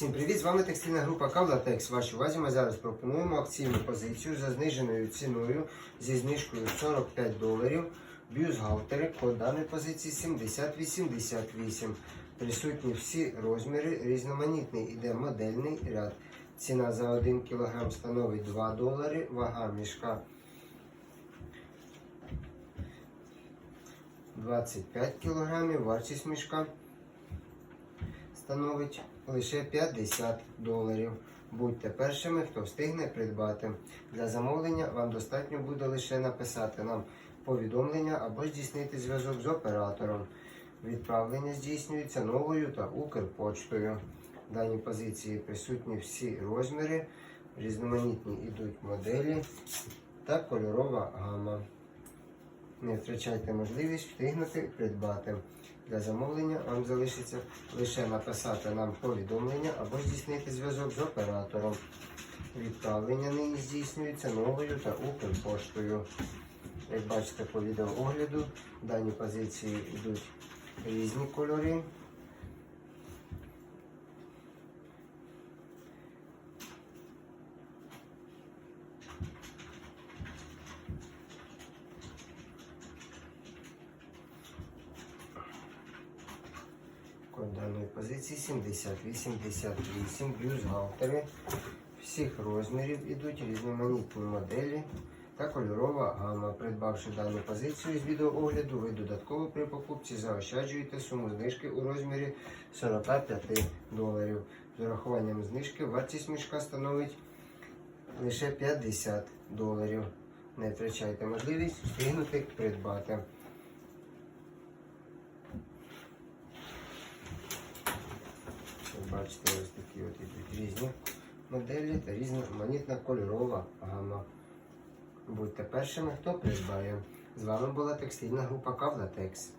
Всім привіт! З вами текстильна група Кавлатекс. Вашій увазі ми зараз пропонуємо акційну позицію за зниженою ціною зі знижкою 45 доларів. Бюстгальтери, код даної позиції 7088. Присутні всі розміри, різноманітний іде модельний ряд. Ціна за 1 кг становить 2 долари, вага мішка 25 кг, вартість мішка становить лише 50 доларів. Будьте першими, хто встигне придбати. Для замовлення вам достатньо буде лише написати нам повідомлення або здійснити зв'язок з оператором. Відправлення здійснюється новою та Укрпочтою. В даній позиції присутні всі розміри, різноманітні йдуть моделі та кольорова гама. Не втрачайте можливість встигнути придбати. Для замовлення вам залишиться лише написати нам повідомлення або здійснити зв'язок з оператором. Відправлення нині здійснюється новою та Укрпоштою. Як бачите по відеоогляду, в даній позиції йдуть різні кольори. Даної позиції 7088 бюстгальтери всіх розмірів ідуть різноманітні моделі та кольорова гама. Придбавши дану позицію з відеоогляду, ви додатково при покупці заощаджуєте суму знижки у розмірі 45 доларів. З урахуванням знижки вартість мішка становить лише 50 доларів. Не втрачайте можливість встигнути придбати. Як бачите, ось такі от ідуть різні моделі та різноманітна кольорова гама. Будьте першими, хто придбає. З вами була текстильна група Кавлатекс.